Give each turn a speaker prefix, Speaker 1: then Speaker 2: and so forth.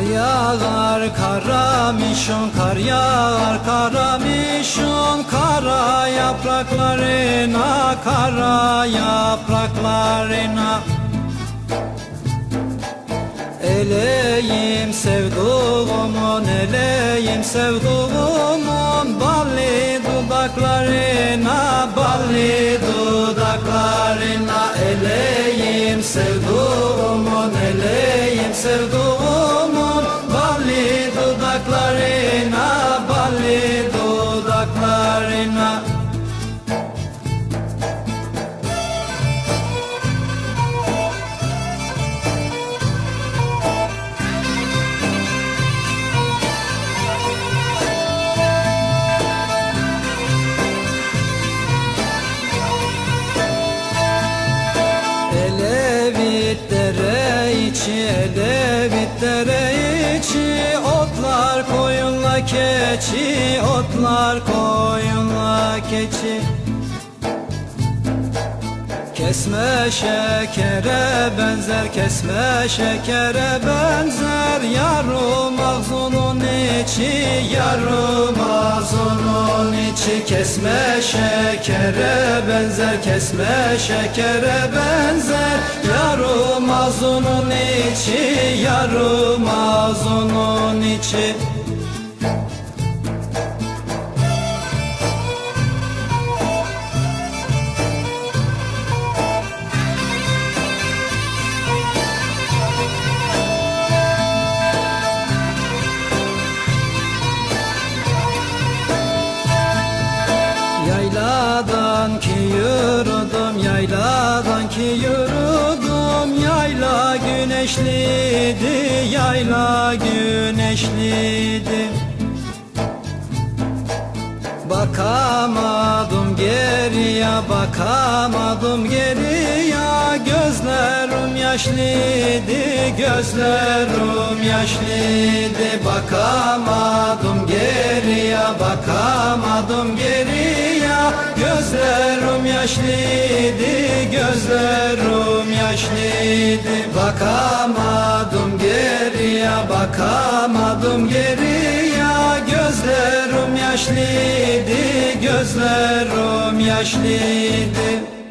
Speaker 1: yağar karamişon kar yağar karamişon kara yapraklarına kara yapraklarına Eleyim sevduğumun eleyim sevduğumun balli dudaklarına balli dudaklarına eleyim sevduğumun eleyim sevduğumun içi, elevit dere içi Otlar koyunla keçi, otlar koyunla keçi. Kesme şekere benzer, kesme şekere benzer Yarım ağzının içi, yarım ağzının içi Kesme şekere benzer, kesme şekere benzer. Yarım ağzının içi, yarım ağzının içi Yayladan ki yürüdüm, yayladan ki yürüdüm Yayla güneşliydi, yayla güneşliydi. Bakamadım geriye, bakamadım geriye. Gözlerim yaşlıydı, gözlerim yaşlıydı. Bakamadım geriye, bakamadım geriye Gözlerim yaşlıydı, gözlerim yaşlıydı. Bakamadım geriye, bakamadım geriye. Gözlerim yaşlıydı, gözlerim yaşlıydı